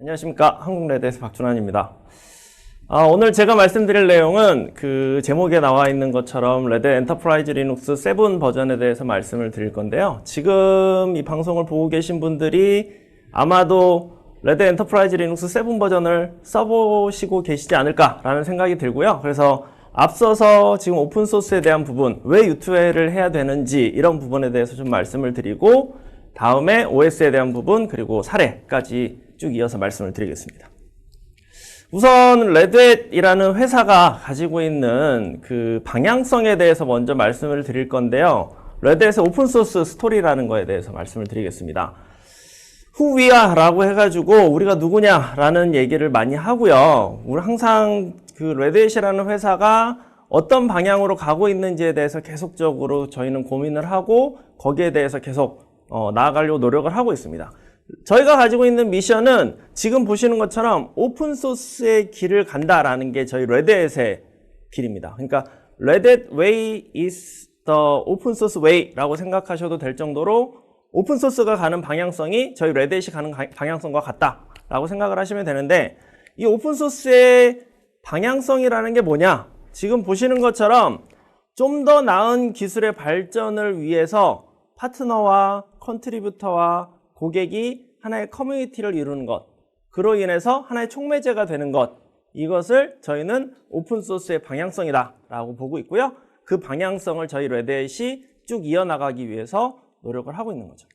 안녕하십니까 한국레드에서 박준환입니다. 아, 오늘 제가 말씀드릴 내용은 그 제목에 나와 있는 것처럼 레드 엔터프라이즈 리눅스 7 버전에 대해서 말씀을 드릴 건데요. 지금 이 방송을 보고 계신 분들이 아마도 레드 엔터프라이즈 리눅스 7 버전을 써보시고 계시지 않을까라는 생각이 들고요. 그래서 앞서서 지금 오픈소스에 대한 부분, 왜 유튜브를 해야 되는지 이런 부분에 대해서 좀 말씀을 드리고 다음에 OS에 대한 부분 그리고 사례까지 쭉 이어서 말씀을 드리겠습니다. 우선 레드햇이라는 회사가 가지고 있는 그 방향성에 대해서 먼저 말씀을 드릴 건데요. 레드햇의 오픈소스 스토리라는 거에 대해서 말씀을 드리겠습니다. 후위아라고 해가지고 우리가 누구냐 라는 얘기를 많이 하고요. 우리 항상 그 레드햇이라는 회사가 어떤 방향으로 가고 있는지에 대해서 계속적으로 저희는 고민을 하고 거기에 대해서 계속 어, 나아가려고 노력을 하고 있습니다. 저희가 가지고 있는 미션은 지금 보시는 것처럼 오픈소스의 길을 간다라는 게 저희 레드햇의 길입니다. 그러니까 레드햇 way is the source way라고 생각하셔도 될 정도로 오픈소스가 가는 방향성이 저희 레드햇이 가는 가- 방향성과 같다라고 생각을 하시면 되는데 이 오픈소스의 방향성이라는 게 뭐냐? 지금 보시는 것처럼 좀 더 나은 기술의 발전을 위해서 파트너와 컨트리뷰터와 고객이 하나의 커뮤니티를 이루는 것, 그로 인해서 하나의 촉매제가 되는 것, 이것을 저희는 오픈소스의 방향성이다 라고 보고 있고요. 그 방향성을 저희 레드햇이 쭉 이어나가기 위해서 노력을 하고 있는 거죠.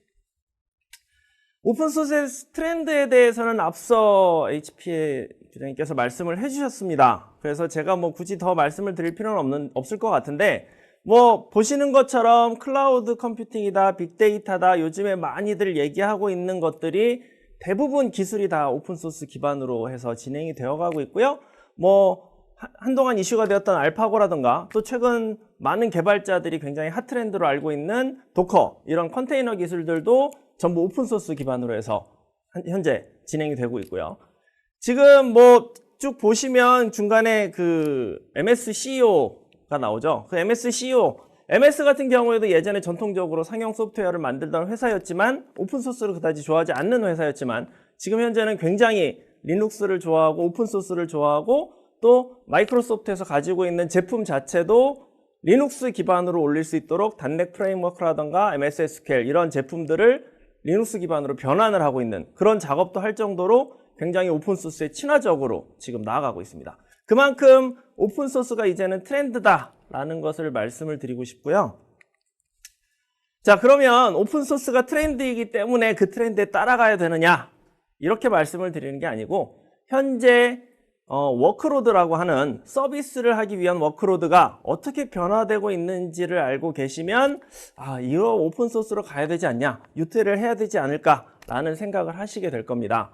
오픈소스의 트렌드에 대해서는 앞서 HP의 부장님께서 말씀을 해주셨습니다. 그래서 제가 뭐 굳이 더 말씀을 드릴 필요는 없는, 없을 것 같은데, 뭐, 보시는 것처럼 클라우드 컴퓨팅이다, 빅데이터다, 요즘에 많이들 얘기하고 있는 것들이 대부분 기술이 다 오픈소스 기반으로 해서 진행이 되어 가고 있고요. 뭐, 한- 한동안 이슈가 되었던 알파고라든가 또 최근 많은 개발자들이 굉장히 핫트렌드로 알고 있는 도커 이런 컨테이너 기술들도 전부 오픈소스 기반으로 해서 한- 현재 진행이 되고 있고요. 지금 뭐 쭉 보시면 중간에 그 MS CEO 가 나오죠. 그 MS CEO, MS 같은 경우에도 예전에 전통적으로 상용 소프트웨어를 만들던 회사였지만 오픈 소스를 그다지 좋아하지 않는 회사였지만 지금 현재는 굉장히 리눅스를 좋아하고 오픈 소스를 좋아하고 또 마이크로소프트에서 가지고 있는 제품 자체도 리눅스 기반으로 올릴 수 있도록 단넷 프레임워크라던가 MS SQL 이런 제품들을 리눅스 기반으로 변환을 하고 있는 그런 작업도 할 정도로 굉장히 오픈소스에 친화적으로 지금 나아가고 있습니다. 그만큼 오픈소스가 이제는 트렌드다라는 것을 말씀을 드리고 싶고요. 자, 그러면 오픈소스가 트렌드이기 때문에 그 트렌드에 따라가야 되느냐? 이렇게 말씀을 드리는 게 아니고, 현재 어, 워크로드라고 하는 서비스를 하기 위한 워크로드가 어떻게 변화되고 있는지를 알고 계시면 아, 이거 오픈소스로 가야 되지 않냐? 유퇴를 해야 되지 않을까라는 생각을 하시게 될 겁니다.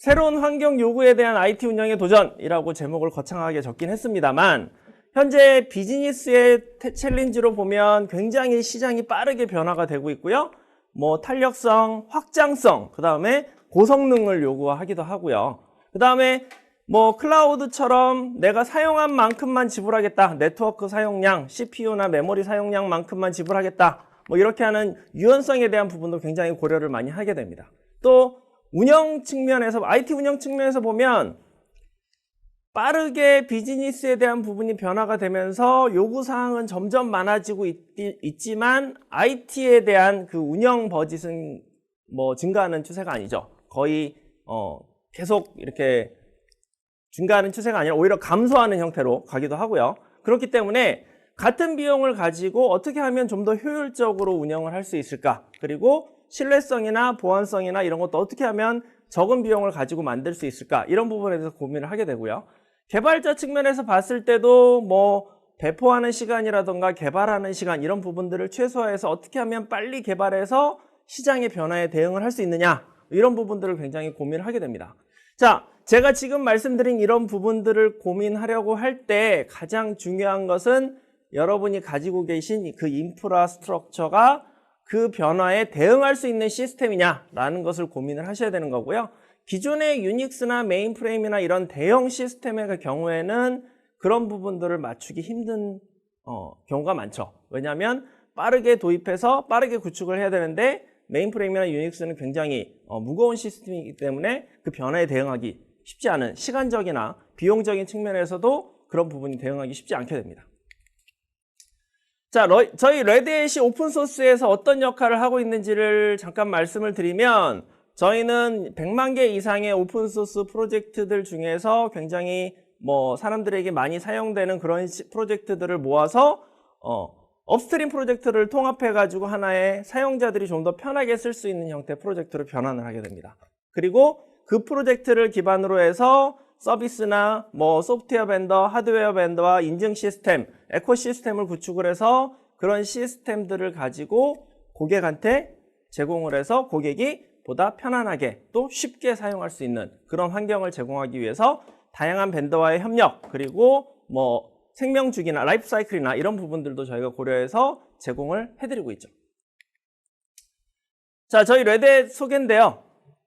새로운 환경 요구에 대한 IT 운영의 도전이라고 제목을 거창하게 적긴 했습니다만 현재 비즈니스의 태- 챌린지로 보면 굉장히 시장이 빠르게 변화가 되고 있고요. 뭐 탄력성, 확장성, 그 다음에 고성능을 요구하기도 하고요. 그 다음에 뭐 클라우드처럼 내가 사용한 만큼만 지불하겠다. 네트워크 사용량, CPU나 메모리 사용량만큼만 지불하겠다. 뭐 이렇게 하는 유연성에 대한 부분도 굉장히 고려를 많이 하게 됩니다. 또 운영 측면에서 IT 운영 측면에서 보면 빠르게 비즈니스에 대한 부분이 변화가 되면서 요구 사항은 점점 많아지고 있, 지만 IT에 대한 그 운영 버짓은 뭐 증가하는 추세가 아니죠. 거의 어 계속 이렇게 증가하는 추세가 아니라 오히려 감소하는 형태로 가기도 하고요. 그렇기 때문에 같은 비용을 가지고 어떻게 하면 좀 더 효율적으로 운영을 할 수 있을까? 그리고 신뢰성이나 보안성이나 이런 것도 어떻게 하면 적은 비용을 가지고 만들 수 있을까? 이런 부분에 대해서 고민을 하게 되고요. 개발자 측면에서 봤을 때도 뭐 배포하는 시간이라던가 개발하는 시간 이런 부분들을 최소화해서 어떻게 하면 빨리 개발해서 시장의 변화에 대응을 할 수 있느냐 이런 부분들을 굉장히 고민을 하게 됩니다. 자, 제가 지금 말씀드린 이런 부분들을 고민하려고 할 때 가장 중요한 것은 여러분이 가지고 계신 그 인프라 스트럭처가 그 변화에 대응할 수 있는 시스템이냐라는 것을 고민을 하셔야 되는 거고요. 기존의 유닉스나 메인프레임이나 이런 대형 시스템의 경우에는 그런 부분들을 맞추기 힘든 어, 경우가 많죠. 왜냐하면 빠르게 도입해서 빠르게 구축을 해야 되는데 메인프레임이나 유닉스는 굉장히 어, 무거운 시스템이기 때문에 그 변화에 대응하기 쉽지 않은 시간적이나 비용적인 측면에서도 그런 부분이 대응하기 쉽지 않게 됩니다. 자, 러- 저희 레드햇이 오픈소스에서 어떤 역할을 하고 있는지를 잠깐 말씀을 드리면 저희는 100만 개 이상의 오픈소스 프로젝트들 중에서 굉장히 뭐 사람들에게 많이 사용되는 그런 시- 프로젝트들을 모아서 어, 업스트림 프로젝트를 통합해 가지고 하나의 사용자들이 좀 더 편하게 쓸 수 있는 형태의 프로젝트로 변환을 하게 됩니다. 그리고 그 프로젝트를 기반으로 해서 서비스나 뭐 소프트웨어 벤더, 하드웨어 벤더와 인증 시스템, 에코 시스템을 구축을 해서 그런 시스템들을 가지고 고객한테 제공을 해서 고객이 보다 편안하게 또 쉽게 사용할 수 있는 그런 환경을 제공하기 위해서 다양한 벤더와의 협력 그리고 뭐 생명 주기나 라이프 사이클이나 이런 부분들도 저희가 고려해서 제공을 해드리고 있죠. 자, 저희 레드햇 소개인데요.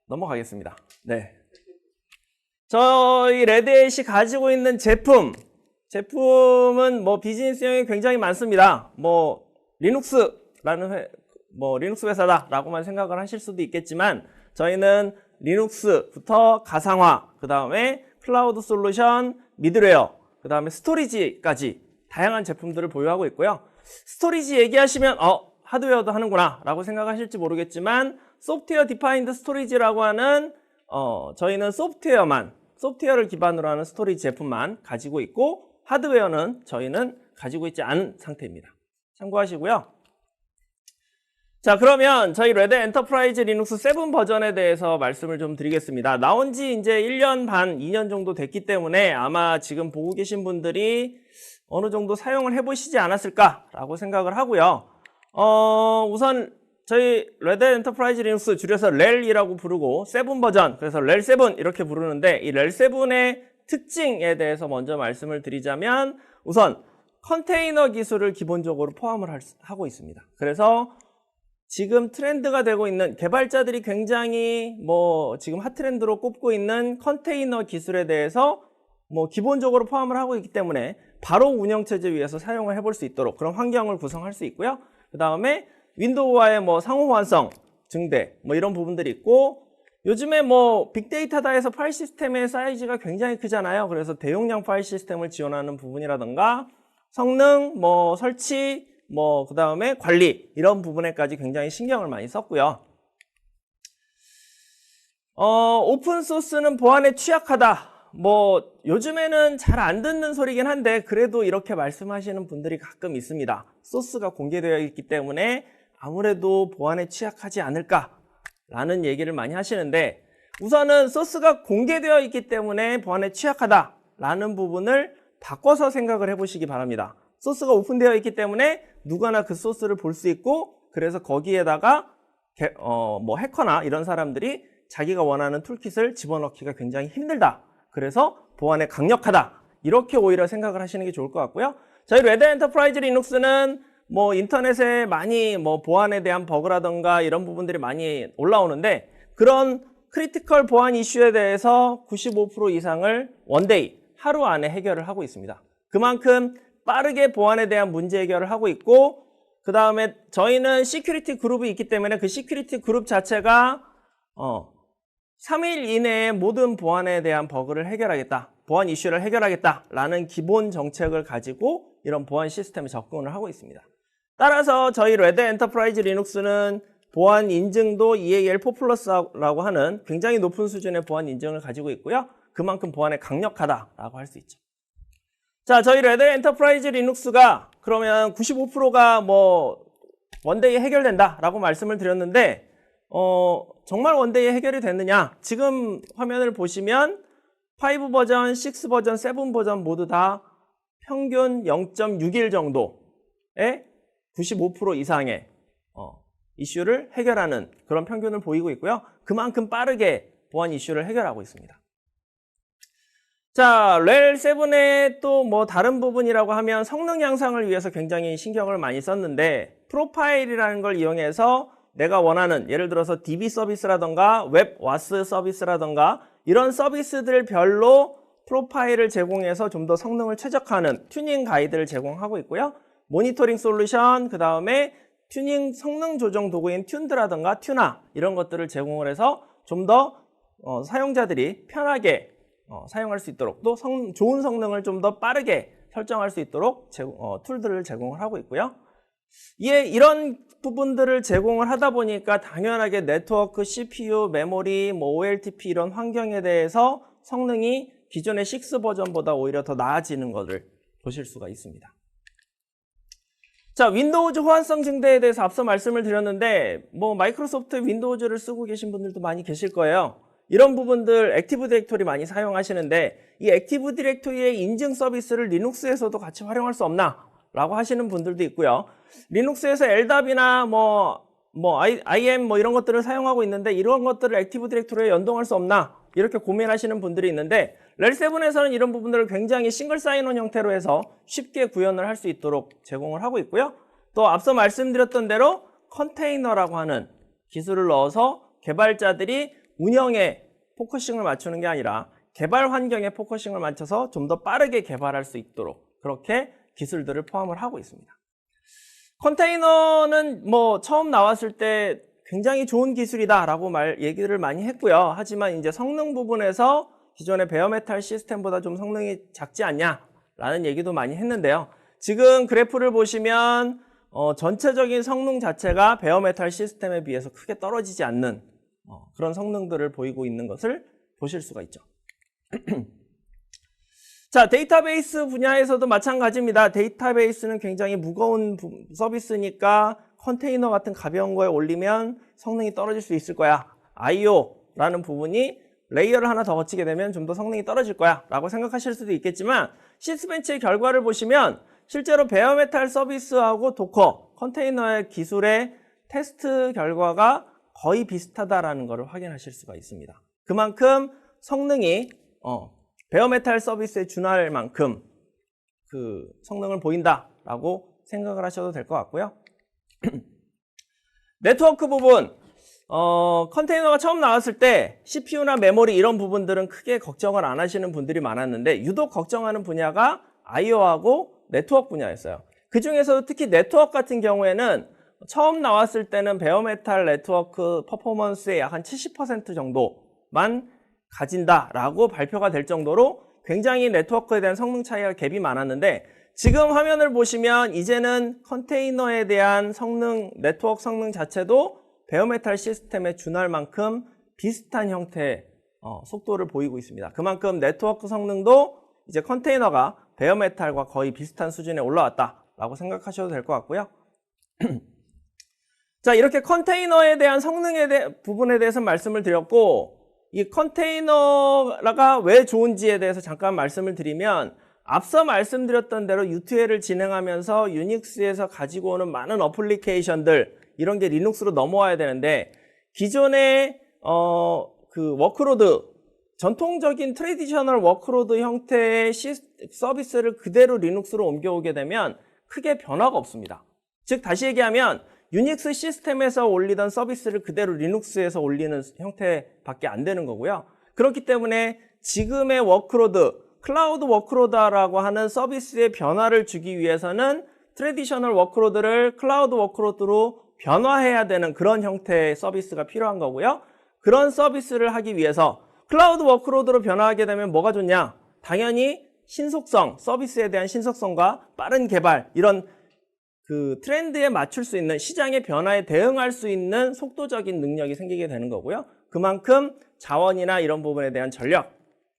넘어가겠습니다. 네. 저희 레드햇이 가지고 있는 제품, 제품은 뭐 비즈니스형이 굉장히 많습니다. 뭐 리눅스라는 회, 뭐 리눅스 회사다라고만 생각을 하실 수도 있겠지만 저희는 리눅스부터 가상화, 그 다음에 클라우드 솔루션, 미드웨어, 그 다음에 스토리지까지 다양한 제품들을 보유하고 있고요. 스토리지 얘기하시면 어 하드웨어도 하는구나 라고 생각하실지 모르겠지만 소프트웨어 디파인드 스토리지라고 하는 어, 저희는 소프트웨어만 소프트웨어를 기반으로 하는 스토리지 제품만 가지고 있고 하드웨어는 저희는 가지고 있지 않은 상태입니다. 참고하시고요. 자 그러면 저희 레드 엔터프라이즈 리눅스 7 버전에 대해서 말씀을 좀 드리겠습니다. 나온 지 이제 1년 반, 2년 정도 됐기 때문에 아마 지금 보고 계신 분들이 어느 정도 사용을 해보시지 않았을까라고 생각을 하고요. 어, 우선 저희 레드 엔터프라이즈 리눅스 줄여서 렐이라고 부르고 7 버전, 그래서 렐7 이렇게 부르는데 이 렐7의 특징에 대해서 먼저 말씀을 드리자면 우선 컨테이너 기술을 기본적으로 포함을 하고 있습니다. 그래서 지금 트렌드가 되고 있는 개발자들이 굉장히 뭐 지금 핫트렌드로 꼽고 있는 컨테이너 기술에 대해서 뭐 기본적으로 포함을 하고 있기 때문에 바로 운영체제 위에서 사용을 해볼 수 있도록 그런 환경을 구성할 수 있고요. 그 다음에 윈도우와의 뭐 상호 호환성 증대 뭐 이런 부분들이 있고 요즘에 뭐 빅데이터다 해서 파일 시스템의 사이즈가 굉장히 크잖아요. 그래서 대용량 파일 시스템을 지원하는 부분이라든가 성능, 뭐 설치, 뭐 그다음에 관리 이런 부분에까지 굉장히 신경을 많이 썼고요. 어, 오픈 소스는 보안에 취약하다. 뭐 요즘에는 잘 안 듣는 소리긴 한데 그래도 이렇게 말씀하시는 분들이 가끔 있습니다. 소스가 공개되어 있기 때문에 아무래도 보안에 취약하지 않을까라는 얘기를 많이 하시는데 우선은 소스가 공개되어 있기 때문에 보안에 취약하다라는 부분을 바꿔서 생각을 해보시기 바랍니다. 소스가 오픈되어 있기 때문에 누구나 그 소스를 볼 수 있고 그래서 거기에다가 개- 어, 뭐 해커나 이런 사람들이 자기가 원하는 툴킷을 집어넣기가 굉장히 힘들다. 그래서 보안에 강력하다. 이렇게 오히려 생각을 하시는 게 좋을 것 같고요. 저희 레드 엔터프라이즈 리눅스는 뭐 인터넷에 많이 뭐 보안에 대한 버그라던가 이런 부분들이 많이 올라오는데 그런 크리티컬 보안 이슈에 대해서 95% 이상을 원데이 하루 안에 해결을 하고 있습니다. 그만큼 빠르게 보안에 대한 문제 해결을 하고 있고 그 다음에 저희는 시큐리티 그룹이 있기 때문에 그 시큐리티 그룹 자체가 어 3일 이내에 모든 보안에 대한 버그를 해결하겠다. 보안 이슈를 해결하겠다라는 기본 정책을 가지고 이런 보안 시스템에 접근을 하고 있습니다. 따라서 저희 레드 엔터프라이즈 리눅스는 보안 인증도 EAL4 플러스라고 하는 굉장히 높은 수준의 보안 인증을 가지고 있고요. 그만큼 보안에 강력하다라고 할 수 있죠. 자, 저희 레드 엔터프라이즈 리눅스가 그러면 95%가 뭐 원데이에 해결된다라고 말씀을 드렸는데 어, 정말 원데이에 해결이 됐느냐? 지금 화면을 보시면 5 버전, 6 버전, 7 버전 모두 다 평균 0.6일 정도의 95% 이상의 어, 이슈를 해결하는 그런 평균을 보이고 있고요. 그만큼 빠르게 보안 이슈를 해결하고 있습니다. 자, 렐 7의 또 뭐 다른 부분이라고 하면 성능 향상을 위해서 굉장히 신경을 많이 썼는데 프로파일이라는 걸 이용해서 내가 원하는 예를 들어서 DB 서비스라던가 웹 와스 서비스라던가 이런 서비스들 별로 프로파일을 제공해서 좀 더 성능을 최적화하는 튜닝 가이드를 제공하고 있고요. 모니터링 솔루션, 그 다음에 튜닝 성능 조정 도구인 튠드라던가 튜나 이런 것들을 제공을 해서 좀더 어, 사용자들이 편하게 어, 사용할 수 있도록 또 성- 좋은 성능을 좀 더 빠르게 설정할 수 있도록 제공- 어, 툴들을 제공을 하고 있고요. 이에 이런 부분들을 제공을 하다 보니까 당연하게 네트워크, CPU, 메모리, 뭐 OLTP 이런 환경에 대해서 성능이 기존의 6 버전보다 오히려 더 나아지는 것을 보실 수가 있습니다. 자, 윈도우즈 호환성 증대에 대해서 앞서 말씀을 드렸는데 뭐 마이크로소프트 윈도우즈를 쓰고 계신 분들도 많이 계실 거예요. 이런 부분들 액티브 디렉토리 많이 사용하시는데 이 액티브 디렉토리의 인증 서비스를 리눅스에서도 같이 활용할 수 없나? 라고 하시는 분들도 있고요. 리눅스에서 LDAP이나 뭐, 뭐, IM 뭐 이런 것들을 사용하고 있는데 이런 것들을 액티브 디렉토리에 연동할 수 없나? 이렇게 고민하시는 분들이 있는데 렐7에서는 이런 부분들을 굉장히 싱글 사인온 형태로 해서 쉽게 구현을 할 수 있도록 제공을 하고 있고요. 또 앞서 말씀드렸던 대로 컨테이너라고 하는 기술을 넣어서 개발자들이 운영에 포커싱을 맞추는 게 아니라 개발 환경에 포커싱을 맞춰서 좀 더 빠르게 개발할 수 있도록 그렇게 기술들을 포함을 하고 있습니다. 컨테이너는 뭐 처음 나왔을 때 굉장히 좋은 기술이다라고 말 얘기를 많이 했고요. 하지만 이제 성능 부분에서 기존의 베어메탈 시스템보다 좀 성능이 작지 않냐라는 얘기도 많이 했는데요. 지금 그래프를 보시면 어, 전체적인 성능 자체가 베어메탈 시스템에 비해서 크게 떨어지지 않는 어, 그런 성능들을 보이고 있는 것을 보실 수가 있죠. 자, 데이터베이스 분야에서도 마찬가지입니다. 데이터베이스는 굉장히 무거운 부- 서비스니까 컨테이너 같은 가벼운 거에 올리면 성능이 떨어질 수 있을 거야. IO라는 부분이 레이어를 하나 더 거치게 되면 좀 더 성능이 떨어질 거야 라고 생각하실 수도 있겠지만 시스벤치의 결과를 보시면 실제로 베어메탈 서비스하고 도커 컨테이너의 기술의 테스트 결과가 거의 비슷하다라는 것을 확인하실 수가 있습니다. 그만큼 성능이 어, 베어메탈 서비스에 준할 만큼 그 성능을 보인다라고 생각을 하셔도 될 것 같고요. 네트워크 부분 어, 컨테이너가 처음 나왔을 때 CPU나 메모리 이런 부분들은 크게 걱정을 안 하시는 분들이 많았는데 유독 걱정하는 분야가 IO하고 네트워크 분야였어요. 그 중에서도 특히 네트워크 같은 경우에는 처음 나왔을 때는 베어메탈 네트워크 퍼포먼스의 약 한 70% 정도만 가진다라고 발표가 될 정도로 굉장히 네트워크에 대한 성능 차이가 갭이 많았는데 지금 화면을 보시면 이제는 컨테이너에 대한 성능, 네트워크 성능 자체도 베어메탈 시스템에 준할 만큼 비슷한 형태의 어, 속도를 보이고 있습니다. 그만큼 네트워크 성능도 이제 컨테이너가 베어메탈과 거의 비슷한 수준에 올라왔다라고 생각하셔도 될 것 같고요. 자, 이렇게 컨테이너에 대한 성능에 대 부분에 대해서 말씀을 드렸고 이 컨테이너가 왜 좋은지에 대해서 잠깐 말씀을 드리면 앞서 말씀드렸던 대로 U2L을 진행하면서 유닉스에서 가지고 오는 많은 어플리케이션들 이런 게 리눅스로 넘어와야 되는데 기존의 어, 그 워크로드 전통적인 트레디셔널 워크로드 형태의 시, 서비스를 그대로 리눅스로 옮겨오게 되면 크게 변화가 없습니다. 즉 다시 얘기하면 유닉스 시스템에서 올리던 서비스를 그대로 리눅스에서 올리는 형태밖에 안 되는 거고요. 그렇기 때문에 지금의 워크로드, 클라우드 워크로드라고 하는 서비스의 변화를 주기 위해서는 트레디셔널 워크로드를 클라우드 워크로드로 변화해야 되는 그런 형태의 서비스가 필요한 거고요. 그런 서비스를 하기 위해서 클라우드 워크로드로 변화하게 되면 뭐가 좋냐? 당연히 신속성, 서비스에 대한 신속성과 빠른 개발, 이런 그 트렌드에 맞출 수 있는 시장의 변화에 대응할 수 있는 속도적인 능력이 생기게 되는 거고요. 그만큼 자원이나 이런 부분에 대한 전력,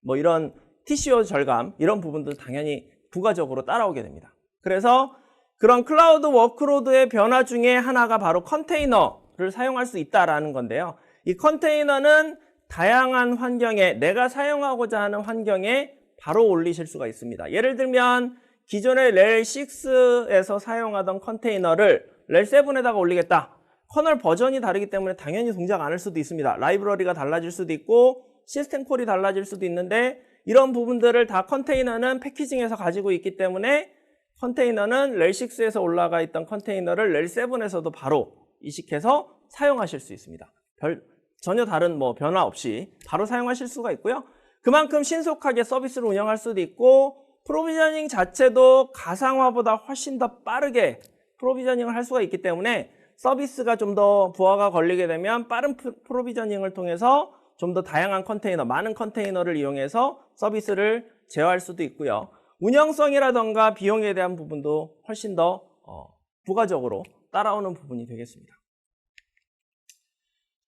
뭐 이런 TCO 절감, 이런 부분도 당연히 부가적으로 따라오게 됩니다. 그래서 그런 클라우드 워크로드의 변화 중에 하나가 바로 컨테이너를 사용할 수 있다라는 건데요. 이 컨테이너는 다양한 환경에 내가 사용하고자 하는 환경에 바로 올리실 수가 있습니다. 예를 들면 기존의 렐 6에서 사용하던 컨테이너를 렐 7에다가 올리겠다. 커널 버전이 다르기 때문에 당연히 동작 안 할 수도 있습니다. 라이브러리가 달라질 수도 있고 시스템 콜이 달라질 수도 있는데 이런 부분들을 다 컨테이너는 패키징해서 가지고 있기 때문에 컨테이너는 렐 6에서 올라가 있던 컨테이너를 렐 7에서도 바로 이식해서 사용하실 수 있습니다. 별 전혀 다른 뭐 변화 없이 바로 사용하실 수가 있고요. 그만큼 신속하게 서비스를 운영할 수도 있고 프로비저닝 자체도 가상화보다 훨씬 더 빠르게 프로비저닝을 할 수가 있기 때문에 서비스가 좀 더 부하가 걸리게 되면 빠른 프- 프로비저닝을 통해서 좀 더 다양한 컨테이너, 많은 컨테이너를 이용해서 서비스를 제어할 수도 있고요. 운영성이라던가 비용에 대한 부분도 훨씬 더 어, 부가적으로 따라오는 부분이 되겠습니다.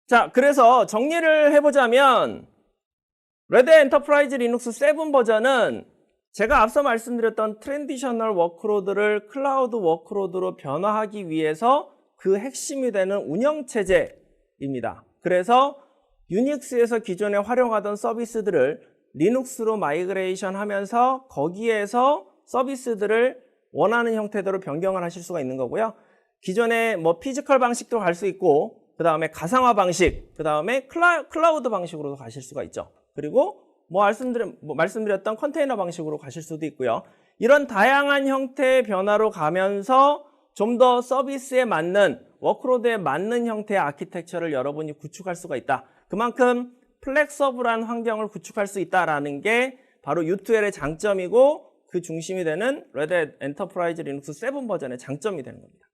자, 그래서 정리를 해보자면 레드 엔터프라이즈 리눅스 7 버전은 제가 앞서 말씀드렸던 트랜디셔널 워크로드를 클라우드 워크로드로 변화하기 위해서 그 핵심이 되는 운영체제입니다. 그래서 유닉스에서 기존에 활용하던 서비스들을 리눅스로 마이그레이션 하면서 거기에서 서비스들을 원하는 형태대로 변경을 하실 수가 있는 거고요. 기존에 뭐 피지컬 방식도 갈 수 있고, 그 다음에 가상화 방식, 그 다음에 클라, 클라우드 방식으로도 가실 수가 있죠. 그리고 뭐, 말씀드렸, 뭐 말씀드렸던 컨테이너 방식으로 가실 수도 있고요. 이런 다양한 형태의 변화로 가면서 좀 더 서비스에 맞는, 워크로드에 맞는 형태의 아키텍처를 여러분이 구축할 수가 있다. 그만큼 플렉서블한 환경을 구축할 수 있다라는 게 바로 U2L의 장점이고 그 중심이 되는 레드 엔터프라이즈 리눅스 7 버전의 장점이 되는 겁니다.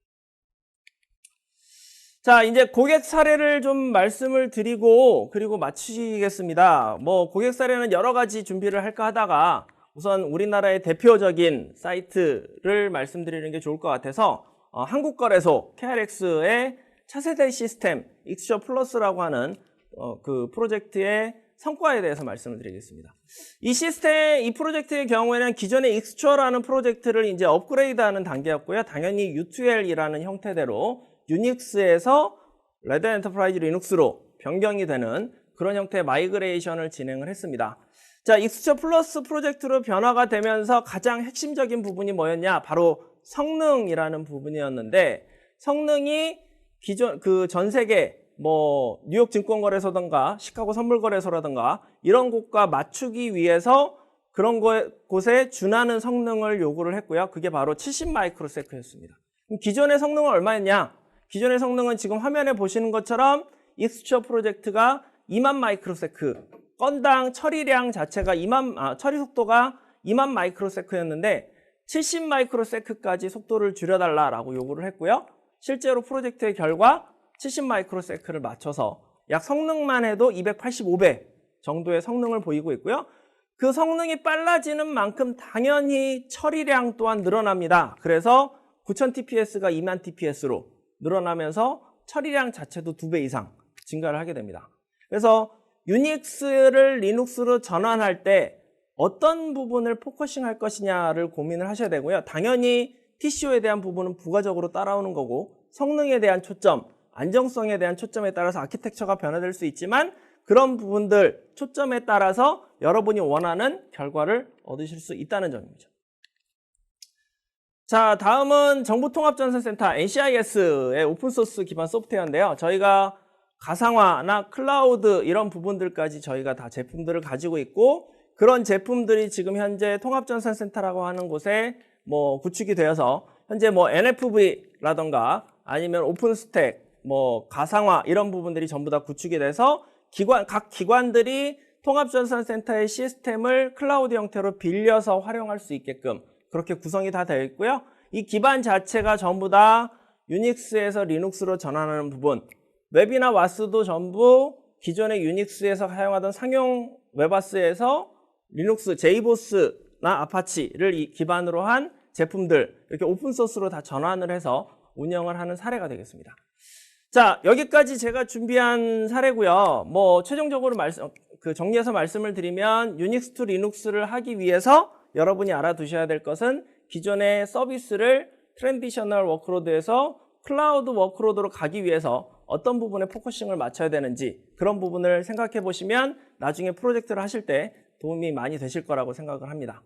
자, 이제 고객 사례를 좀 말씀을 드리고 그리고 마치겠습니다. 뭐 고객 사례는 여러 가지 준비를 할까 하다가 우선 우리나라의 대표적인 사이트를 말씀드리는 게 좋을 것 같아서 어, 한국거래소 KRX의 차세대 시스템 익스처 플러스라고 하는 어, 그 프로젝트의 성과에 대해서 말씀을 드리겠습니다. 이 시스템, 이 프로젝트의 경우에는 기존의 익스처라는 프로젝트를 이제 업그레이드하는 단계였고요. 당연히 U2L이라는 형태대로 유닉스에서 레드 엔터프라이즈 리눅스로 변경이 되는 그런 형태의 마이그레이션을 진행을 했습니다. 자, 익스처 플러스 프로젝트로 변화가 되면서 가장 핵심적인 부분이 뭐였냐? 바로 성능이라는 부분이었는데 성능이 기존 그 전 세계 뭐 뉴욕 증권거래소든가 시카고 선물거래소라든가 이런 곳과 맞추기 위해서 그런 곳에 준하는 성능을 요구를 했고요. 그게 바로 70 마이크로세크였습니다. 기존의 성능은 얼마였냐? 기존의 성능은 지금 화면에 보시는 것처럼 익스처 프로젝트가 2만 마이크로세크 건당 처리량 자체가 2만 아, 처리 속도가 2만 마이크로세크였는데 70 마이크로세크까지 속도를 줄여달라라고 요구를 했고요. 실제로 프로젝트의 결과 70 마이크로세크를 맞춰서 약 성능만 해도 285배 정도의 성능을 보이고 있고요. 그 성능이 빨라지는 만큼 당연히 처리량 또한 늘어납니다. 그래서 9000tps가 2만 tps로 늘어나면서 처리량 자체도 두 배 이상 증가를 하게 됩니다. 그래서 유닉스를 리눅스로 전환할 때 어떤 부분을 포커싱 할 것이냐를 고민을 하셔야 되고요. 당연히 TCO에 대한 부분은 부가적으로 따라오는 거고 성능에 대한 초점, 안정성에 대한 초점에 따라서 아키텍처가 변화될 수 있지만 그런 부분들 초점에 따라서 여러분이 원하는 결과를 얻으실 수 있다는 점이죠. 자, 다음은 정보통합전산센터 NCIS의 오픈소스 기반 소프트웨어인데요. 저희가 가상화나 클라우드 이런 부분들까지 저희가 다 제품들을 가지고 있고 그런 제품들이 지금 현재 통합전산센터라고 하는 곳에 뭐 구축이 되어서 현재 뭐 NFV라던가 아니면 오픈스택 뭐 가상화 이런 부분들이 전부 다 구축이 돼서 기관 각 기관들이 통합전산센터의 시스템을 클라우드 형태로 빌려서 활용할 수 있게끔 그렇게 구성이 다 되어 있고요. 이 기반 자체가 전부 다 유닉스에서 리눅스로 전환하는 부분 웹이나 와스도 전부 기존의 유닉스에서 사용하던 상용 웹아스에서 리눅스, 제이보스나 아파치를 이- 기반으로 한 제품들 이렇게 오픈소스로 다 전환을 해서 운영을 하는 사례가 되겠습니다. 자, 여기까지 제가 준비한 사례고요. 뭐 최종적으로 말씀 그 정리해서 말씀을 드리면 유닉스 투 리눅스를 하기 위해서 여러분이 알아두셔야 될 것은 기존의 서비스를 트랜디셔널 워크로드에서 클라우드 워크로드로 가기 위해서 어떤 부분에 포커싱을 맞춰야 되는지 그런 부분을 생각해 보시면 나중에 프로젝트를 하실 때 도움이 많이 되실 거라고 생각을 합니다.